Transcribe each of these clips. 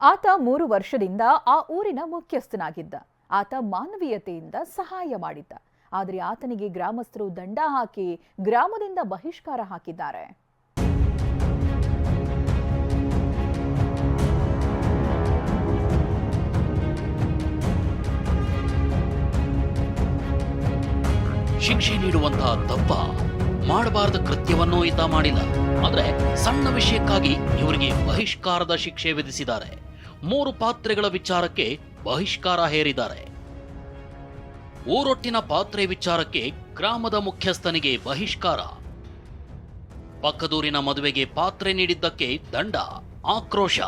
ಆತ ಮೂರು ವರ್ಷದಿಂದ ಆ ಊರಿನ ಮುಖ್ಯಸ್ಥನಾಗಿದ್ದ. ಆತ ಮಾನವೀಯತೆಯಿಂದ ಸಹಾಯ ಮಾಡಿದ್ದ. ಆದರೆ ಆತನಿಗೆ ಗ್ರಾಮಸ್ಥರು ದಂಡ ಹಾಕಿ ಗ್ರಾಮದಿಂದ ಬಹಿಷ್ಕಾರ ಹಾಕಿದ್ದಾರೆ. ಶಿಕ್ಷೆ ನೀಡುವಂತಹ ತಪ್ಪ ಮಾಡಬಾರದ ಕೃತ್ಯವನ್ನು ಈತ ಮಾಡಿಲ್ಲ. ಆದರೆ ಸಣ್ಣ ವಿಷಯಕ್ಕಾಗಿ ಇವರಿಗೆ ಬಹಿಷ್ಕಾರದ ಶಿಕ್ಷೆ ವಿಧಿಸಿದ್ದಾರೆ. ಮೂರು ಪಾತ್ರೆಗಳ ವಿಚಾರಕ್ಕೆ ಬಹಿಷ್ಕಾರ ಹೇರಿದ್ದಾರೆ. ಊರೊಟ್ಟಿನ ಪಾತ್ರೆ ವಿಚಾರಕ್ಕೆ ಗ್ರಾಮದ ಮುಖ್ಯಸ್ಥನಿಗೆ ಬಹಿಷ್ಕಾರ. ಪಕ್ಕದೂರಿನ ಮದುವೆಗೆ ಪಾತ್ರೆ ನೀಡಿದ್ದಕ್ಕೆ ದಂಡ, ಆಕ್ರೋಶ.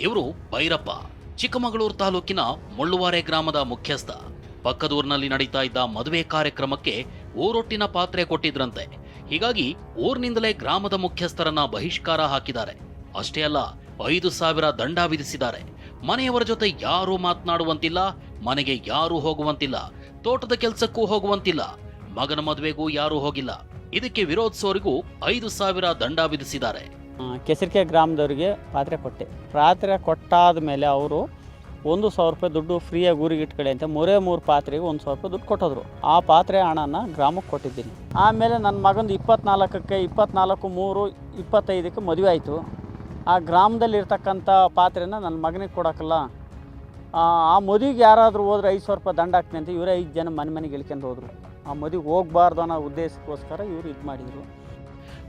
ಇವರು ಭೈರಪ್ಪ, ಚಿಕ್ಕಮಗಳೂರು ತಾಲೂಕಿನ ಮುಳ್ಳುವಾರೆ ಗ್ರಾಮದ ಮುಖ್ಯಸ್ಥ. ಪಕ್ಕದೂರಿನಲ್ಲಿ ನಡೀತಾ ಇದ್ದ ಮದುವೆ ಕಾರ್ಯಕ್ರಮಕ್ಕೆ ಊರೊಟ್ಟಿನ ಪಾತ್ರೆ ಕೊಟ್ಟಿದ್ರಂತೆ. ಹೀಗಾಗಿ ಊರಿನಿಂದಲೇ ಗ್ರಾಮದ ಮುಖ್ಯಸ್ಥರನ್ನ ಬಹಿಷ್ಕಾರ ಹಾಕಿದ್ದಾರೆ. ಅಷ್ಟೇ ಅಲ್ಲ ಐದು ಸಾವಿರ ದಂಡ ವಿಧಿಸಿದ್ದಾರೆ. ಮನೆಯವರ ಜೊತೆ ಯಾರೂ ಮಾತನಾಡುವಂತಿಲ್ಲ, ಮನೆಗೆ ಯಾರೂ ಹೋಗುವಂತಿಲ್ಲ, ತೋಟದ ಕೆಲಸಕ್ಕೂ ಹೋಗುವಂತಿಲ್ಲ, ಮಗನ ಮದುವೆಗೂ ಯಾರೂ ಹೋಗಿಲ್ಲ. ಇದಕ್ಕೆ ವಿರೋಧಿಸೋರಿಗೂ ಐದು ಸಾವಿರ ದಂಡ ವಿಧಿಸಿದ್ದಾರೆ. ಕೆಸರಿಕೆ ಗ್ರಾಮದವರಿಗೆ ಪಾತ್ರೆ ಕೊಟ್ಟೆ. ಪಾತ್ರೆ ಕೊಟ್ಟಾದ ಮೇಲೆ ಅವರು ಒಂದು ಸಾವಿರ ರೂಪಾಯಿ ದುಡ್ಡು ಫ್ರೀಯಾಗಿ ಊರಿಗೆ ಇಟ್ಕೊಳ್ಳಿ ಅಂತ ಮೂರೇ ಮೂರು ಪಾತ್ರೆಗೆ ಒಂದು ಸಾವಿರ ರೂಪಾಯಿ ದುಡ್ಡು ಕೊಟ್ಟೋದ್ರು. ಆ ಪಾತ್ರೆ ಹಣನ ಗ್ರಾಮಕ್ಕೆ ಕೊಟ್ಟಿದ್ದೀನಿ. ಆಮೇಲೆ ನನ್ನ ಮಗಂದು ಇಪ್ಪತ್ನಾಲ್ಕಕ್ಕೆ ಇಪ್ಪತ್ನಾಲ್ಕು ಮೂರು ಇಪ್ಪತ್ತೈದಕ್ಕೆ ಮದುವೆ ಆಯಿತು. ಆ ಗ್ರಾಮದಲ್ಲಿರ್ತಕ್ಕಂಥ ಪಾತ್ರೆನ ನನ್ನ ಮಗನಿಗೆ ಕೊಡೋಕ್ಕಲ್ಲ ಆ ಮದುವೆಗೆ ಯಾರಾದರೂ ಹೋದ್ರೆ ಐದು ಸಾವಿರ ರೂಪಾಯಿ ದಂಡ ಹಾಕ್ತೀನಿ ಅಂತ ಇವರೇ ಐದು ಜನ ಮನೆ ಮನೆಗೆ ಇಳ್ಕೊಂಡು ಹೋದರು. ಆ ಮದುವೆಗೆ ಹೋಗಬಾರ್ದು ಅನ್ನೋ ಉದ್ದೇಶಕ್ಕೋಸ್ಕರ ಇವರು ಇದು ಮಾಡಿದರು.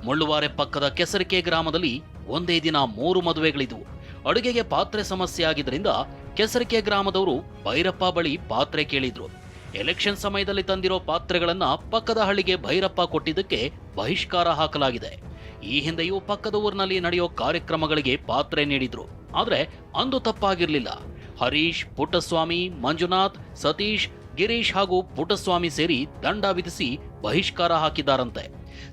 ಮುಳ್ಳುವಾರೆ ಪಕ್ಕದ ಕೆಸರಿಕೆ ಗ್ರಾಮದಲ್ಲಿ ಒಂದೇ ದಿನ ಮೂರು ಮದುವೆಗಳಿದ್ವು. ಅಡುಗೆಗೆ ಪಾತ್ರೆ ಸಮಸ್ಯೆ ಆಗಿದ್ದರಿಂದ ಕೆಸರಿಕೆ ಗ್ರಾಮದವರು ಭೈರಪ್ಪ ಬಳಿ ಪಾತ್ರೆ ಕೇಳಿದ್ರು. ಎಲೆಕ್ಷನ್ ಸಮಯದಲ್ಲಿ ತಂದಿರೋ ಪಾತ್ರೆಗಳನ್ನ ಪಕ್ಕದ ಹಳ್ಳಿಗೆ ಭೈರಪ್ಪ ಕೊಟ್ಟಿದ್ದಕ್ಕೆ ಬಹಿಷ್ಕಾರ ಹಾಕಲಾಗಿದೆ. ಈ ಹಿಂದೆಯೂ ಪಕ್ಕದ ಊರಿನಲ್ಲಿ ನಡೆಯೋ ಕಾರ್ಯಕ್ರಮಗಳಿಗೆ ಪಾತ್ರೆ ನೀಡಿದ್ರು. ಆದರೆ ಅಂದು ತಪ್ಪಾಗಿರಲಿಲ್ಲ. ಹರೀಶ್, ಪುಟ್ಟಸ್ವಾಮಿ, ಮಂಜುನಾಥ್, ಸತೀಶ್, ಗಿರೀಶ್ ಹಾಗೂ ಪುಟ್ಟಸ್ವಾಮಿ ಸೇರಿ ದಂಡ ವಿಧಿಸಿ ಬಹಿಷ್ಕಾರ ಹಾಕಿದ್ದಾರಂತೆ.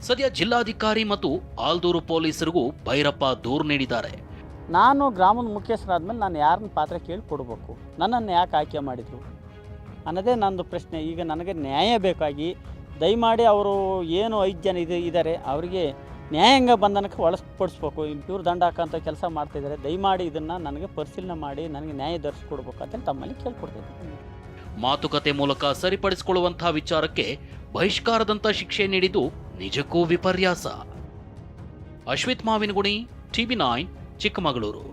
ಸದ್ಯ ಜಿಲ್ಲಾಧಿಕಾರಿ ಮತ್ತು ಆಲ್ದೂರು ಪೊಲೀಸರಿಗೂ ಭೈರಪ್ಪ ದೂರು ನೀಡಿದ್ದಾರೆ. ನಾನು ಗ್ರಾಮದ ಮುಖ್ಯಸ್ಥರಾದ ಮೇಲೆ ನಾನು ಯಾರನ್ನ ಪಾತ್ರ ಕೇಳಿ ಕೊಡಬೇಕು ನನ್ನನ್ನು ಯಾಕೆ ಆಯ್ಕೆ ಮಾಡಿದರು? ಅನ್ನೋದೇ ನಂದು ಪ್ರಶ್ನೆ. ಈಗ ನನಗೆ ನ್ಯಾಯ ಬೇಕಾಗಿ ದಯಮಾಡಿ ಅವರು ಏನು ಐದು ಜನ ಇದೆ ಇದ್ದಾರೆ, ಅವರಿಗೆ ನ್ಯಾಯಾಂಗ ಬಂಧನಕ್ಕೆ ಒಳಪಡಿಸ್ಬೇಕು ಇವ್ರು ದಂಡ ಹಾಕೋಂಥ ಕೆಲಸ ಮಾಡ್ತಿದ್ದಾರೆ ದಯಮಾಡಿ ಇದನ್ನು ನನಗೆ ಪರಿಶೀಲನೆ ಮಾಡಿ, ನನಗೆ ನ್ಯಾಯ ದೊರಕಿಸ್ಕೊಡ್ಬೇಕು ಅಂತ ತಮ್ಮಲ್ಲಿ ಕೇಳ್ಕೊಡ್ತಿದ್ದೀನಿ ಮಾತುಕತೆ ಮೂಲಕ ಸರಿಪಡಿಸಿಕೊಳ್ಳುವಂತಹ ವಿಚಾರಕ್ಕೆ ಬಹಿಷ್ಕಾರದಂಥ ಶಿಕ್ಷೆ ನೀಡಿದ್ದು ನಿಜಕ್ಕೂ ವಿಪರ್ಯಾಸ. Ashwith Mavinaguni, TV nine, Chikkamagaluru.